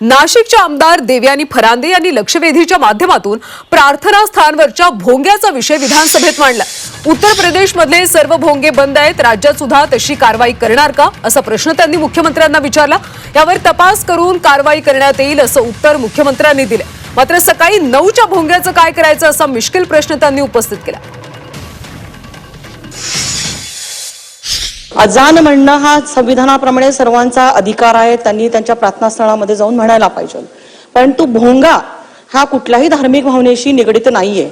नाशिकच्या आमदार देवयानी फरांदे यांनी लक्षवेधीच्या माध्यमातून प्रार्थना स्थानवरच्या भोंग्याचा विषय विधानसभेत मांडला. उत्तर प्रदेशमधले सर्व भोंगे बंद आहेत राज्यात सुद्धा तशी कारवाई करणार का? असा प्रश्न त्यांनी मुख्यमंत्र्यांना विचारला. यावर तपास करून कारवाई करण्यात येईल असं उत्तर मुख्यमंत्र्यांनी दिलं. मात्र सकाळी नऊच्या भोंग्याचं काय करायचं असा मिश्किल प्रश्न त्यांनी उपस्थित केला. अजान म्हणणं हा संविधानाप्रमाणे सर्वांचा अधिकार आहे त्यांनी त्यांच्या प्रार्थनास्थळामध्ये जाऊन म्हणायला पाहिजे. परंतु भोंगा हा कुठल्याही धार्मिक भावनेशी निगडित नाहीये.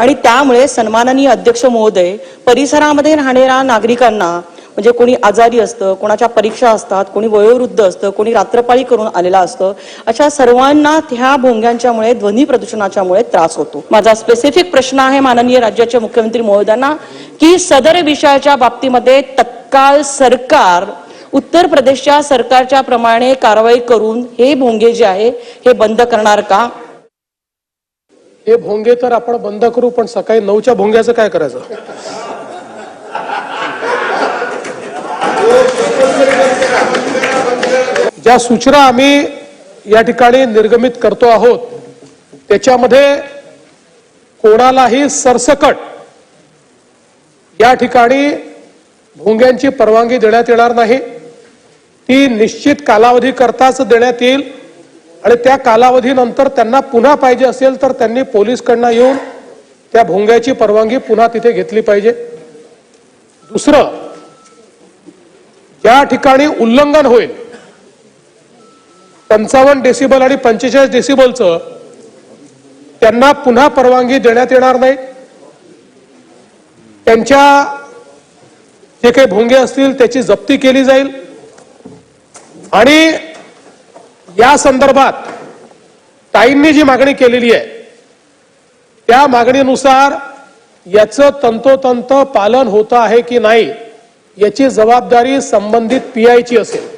आणि त्यामुळे सन्माननीय अध्यक्ष महोदय परिसरामध्ये राहणाऱ्या नागरिकांना म्हणजे कोणी आजारी असतं कोणाच्या परीक्षा असतात कोणी वयोवृद्ध असतं कोणी रात्रपाळी करून आलेलं असतं अशा सर्वांना ह्या भोंग्यांच्यामुळे ध्वनी प्रदूषणाच्यामुळे त्रास होतो. माझा स्पेसिफिक प्रश्न आहे माननीय राज्याचे मुख्यमंत्री महोदयांना की सदर विषयाच्या बाबतीमध्ये तत्काळ सरकार उत्तर प्रदेशच्या सरकारच्या प्रमाणे कारवाई करून हे भोंगे जे आहे हे बंद करणार का? हे भोंगे तर आपण बंद करू पण सकाळी नऊच्या भोंग्याचं काय करायचं? ज्या सूचना आम्ही या ठिकाणी निर्गमित करतो आहोत त्याच्यामध्ये कोणालाही सरसकट या ठिकाणी भोंग्यांची परवानगी देण्यात येणार नाही. ती निश्चित कालावधी करताच देण्यात येईल. आणि त्या कालावधीनंतर त्यांना पुन्हा पाहिजे असेल तर त्यांनी पोलीसकडनं येऊन त्या भोंग्याची परवानगी पुन्हा तिथे घेतली पाहिजे. दुसरं ज्या ठिकाणी उल्लंघन होईल पंचावन्न डेसिबल आणि पंचेचाळीस डेसिबलचं त्यांना पुन्हा परवानगी देण्यात येणार नाही. त्यांच्या जे काही भोंगे असतील त्याची जप्ती केली जाईल. आणि या संदर्भात ताईंनी जी मागणी केलेली आहे त्या मागणीनुसार याचं तंतोतंत पालन होतं आहे की नाही याची जबाबदारी संबंधित पीआयची असेल.